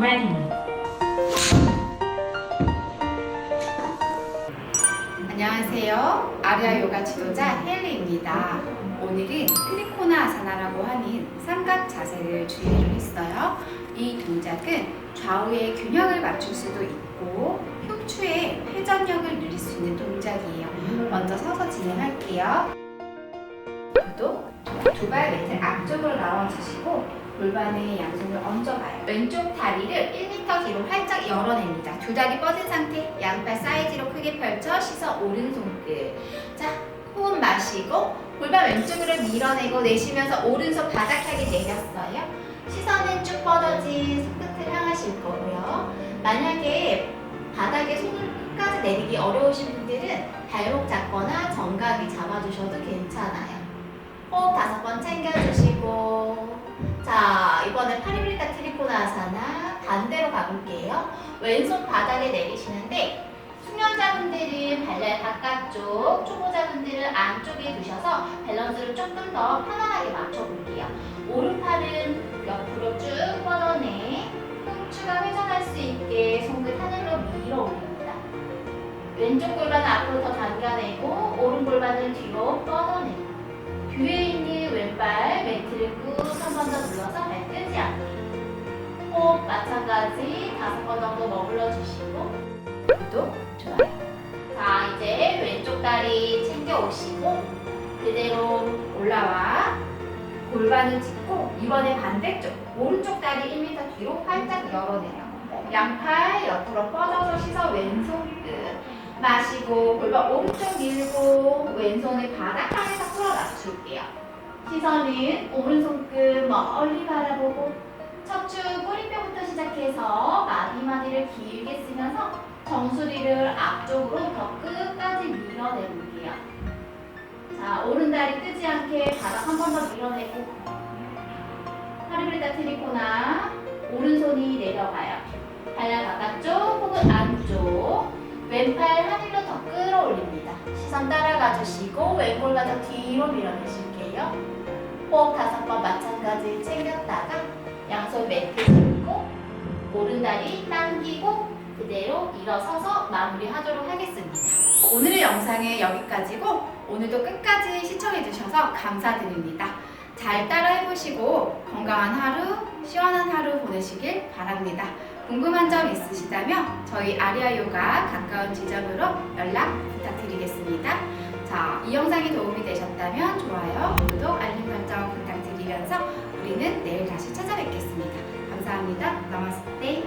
ready. 안녕하세요. 아리아 요가 지도자 헬리입니다. 오늘은 트리코나 아사나라고 하는 삼각 자세를 준비를 했어요. 이 동작은 좌우의 균형을 맞출 수도 있고 흉추의 회전력을 늘릴 수 있는 동작이에요. 먼저 서서 진행할게요. 구독, 두발 매트 앞쪽으로 나와주시고 골반에 양손을 얹어봐요. 왼쪽 다리를 1m 뒤로 활짝 열어냅니다. 두 다리 뻗은 상태, 양팔 사이즈로 크게 펼쳐 시선 오른손끝. 자, 호흡 마시고 골반 왼쪽으로 밀어내고 내쉬면서 오른손 바닥하게 내렸어요. 시선은 쭉 뻗어진 손끝을 향하실 거고요. 만약에 바닥에 손을 끝까지 내리기 어려우신 분들은 발목 잡거나 정각이 잡아주셔도 괜찮아요. 호흡 다섯 번 챙겨주시고 아사나 반대로 가볼게요. 왼손 바닥에 내리시는데 숙련자분들은 발날 바깥쪽, 초보자분들은 안쪽에 두셔서 밸런스를 조금 더 편안하게 맞춰볼게요. 오른팔은 옆으로 쭉 뻗어내 흉추가 회전할 수 있게 손끝 하늘로 밀어 올립니다. 왼쪽 골반은 앞으로 더 당겨내고 오른 골반은 뒤로 뻗어내고 뒤에 있는 왼발 매트를 꾹 한 번 더 눌러서 발 뜨지 않게 호흡 마찬가지 다섯 번 정도 머물러 주시고. 구독, 좋아요. 자 이제 왼쪽 다리 챙겨 오시고 그대로 올라와. 골반을 짚고 이번에 반대쪽 오른쪽 다리 1m 뒤로 활짝 열어내요. 양팔 옆으로 뻗어서 시선 왼손 끝 마시고 골반 오른쪽 밀고 왼손을 바닥 향해서 풀어 낮출게요. 시선은 오른손 끝 멀리 바라보고 척추 꼬리뼈 시작해서 마디마디를 길게 쓰면서 정수리를 앞쪽으로 더 끝까지 밀어내볼게요. 자, 오른다리 뜨지 않게 바닥 한 번 더 밀어내고 파리브리타 트리코나 오른손이 내려가요. 발날 바깥쪽 혹은 안쪽 왼팔 하늘로 더 끌어올립니다. 시선 따라가 주시고 왼골과 더 뒤로 밀어내실게요. 호흡 다섯 번 마찬가지 챙겼다가 양손 매트 오른다리 당기고 그대로 일어서서 마무리하도록 하겠습니다. 오늘의 영상은 여기까지고 오늘도 끝까지 시청해 주셔서 감사드립니다. 잘 따라 해보시고 건강한 하루, 시원한 하루 보내시길 바랍니다. 궁금한 점 있으시다면 저희 아리아 요가 가까운 지점으로 연락 부탁드리겠습니다. 자, 이 영상이 도움이 되셨다면 Alhamdulillah Namaste